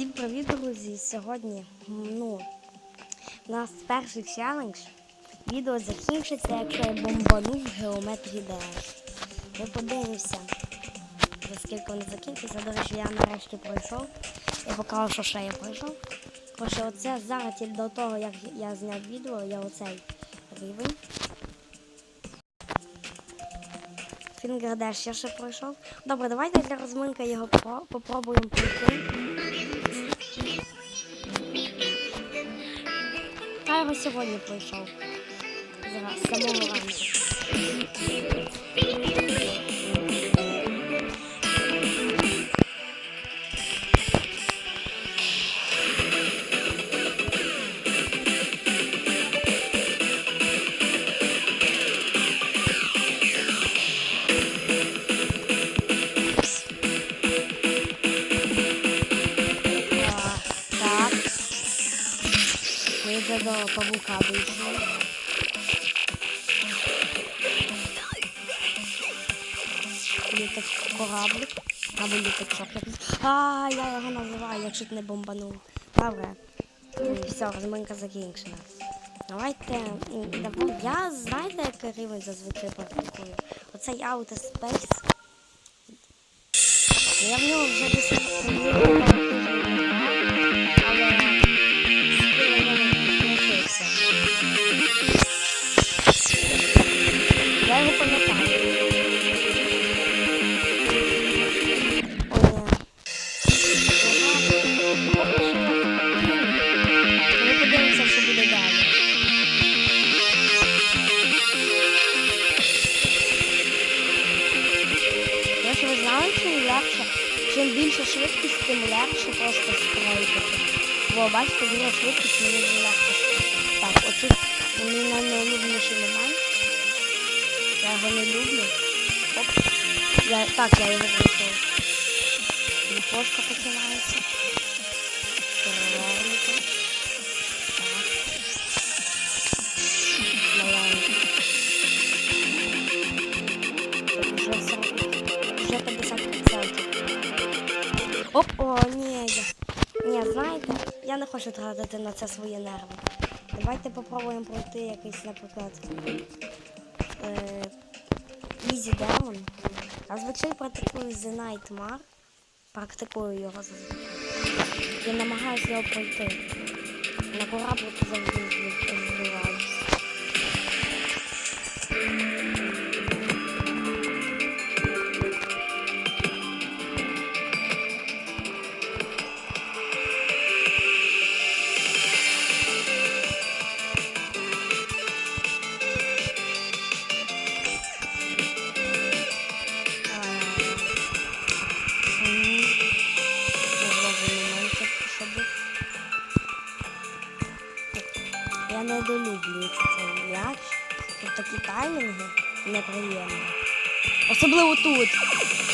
Всім привіт, друзі! Сьогодні ну, у нас перший челендж. Відео закінчиться, якщо я бомбану в геометрії ДС. Ми подивимося, за скільки вони закінчаться. До речі, я нарешті пройшов. Я покажу, що ще я пройшов. Коротше, оце зараз до того, як я зняв відео, я оцей рівень. Фінгердеш я ще пройшов. Добре, давайте для розминки його по- попробуємо пройти. Я його сьогодні пройшов. Зараз, самого ранку. Вже до павука дійшли. Літак кораблик. Або літачок. А, я його називаю, якщо ти не бомбанув. Добре. Все, розминка закінчена. Давайте. Я знаєте, який рівень зазвичай практикую? Оцей Outer Space. Я в нього вже десь більше швидкість, тим легше просто строїти. Бо бачите, друга швидкість мені не легше. Так, оцю мій найулюбленіший момент. Я його не люблю. Оп. Я, так, я його пройшов. Ліпошка починається. Перевернути. Оп, о, ні, я. Ні, знаєте, я не хочу тратити на це свої нерви. Давайте попробуємо пройти якийсь, наприклад, е, Easy Demon. Я звичайно практикую The Nightmare. Практикую його зазвичай. Я намагаюся його пройти. На кораблику завжди недолюблюю цей м'яч. Тут такі таймінги неприємні. Особливо тут,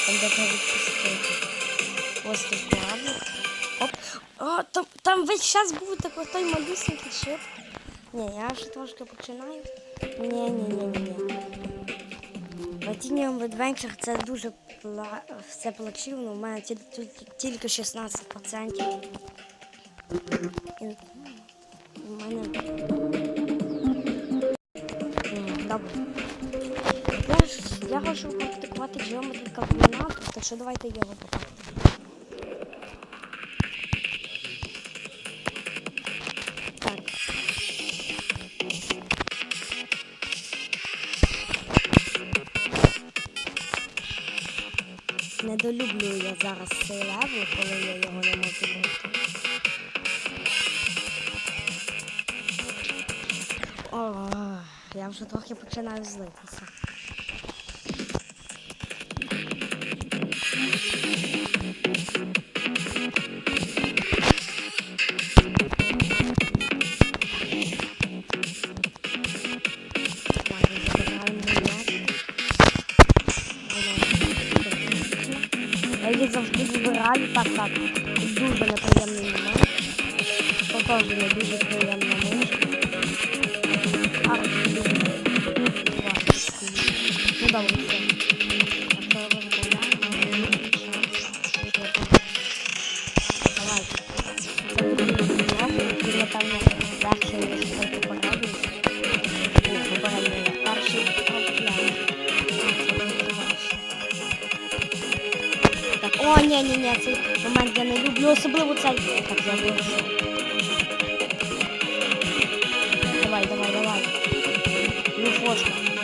там де треба відпустити. Ось тут кораблик. Оп. О, там, там весь час був такий той малюсенький шип. Ні, я вже трошки починаю. Ні, ні, ні, ні, ні. Platinum Adventure це дуже пла... все плачевно. У мене тільки- тільки 16%. І у мене. Добре. Я, ж, я хочу практикувати Geometry Calculator, так що давайте його. Так. Недолюблюю я зараз цей левел, коли я його не можу вже трохи починаю злитися. Я її завжди збираю, так, так. Дуже неприємний момент. Це не дуже приємна мишка. А, Ну подобається. О, ні, ні, ні, цей момент я не люблю, особливо цей. Так, я вирішу. Давай, давай, давай. Ну, фотка.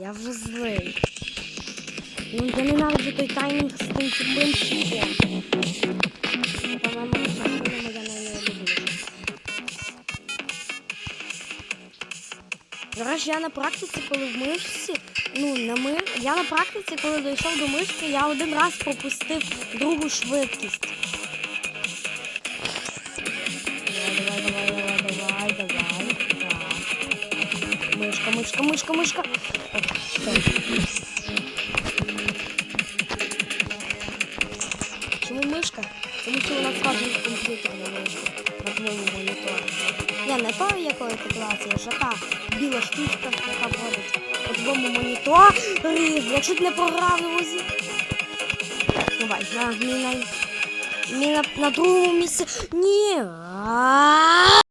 Я. Вже злий. Ну, я ненавиджу той таймінг з тим тупим щитом. По-моєму, частинами я речі, я на практиці, коли в мишці, ну, на ми... я на практиці, коли дійшов до мишки, я один раз пропустив другу швидкість. Так. Мишка, мишка, мишка, мишка. Отак, все. Чому мишка? Тому що вона схожа на комп'ютер на твоєму моніторі. Ні, не той, якої ти класі, а та біла штучка, яка входить у твоєму моніторі. Я чуть не програв на возі. Давай, на, мій на, мій на, на другому місці.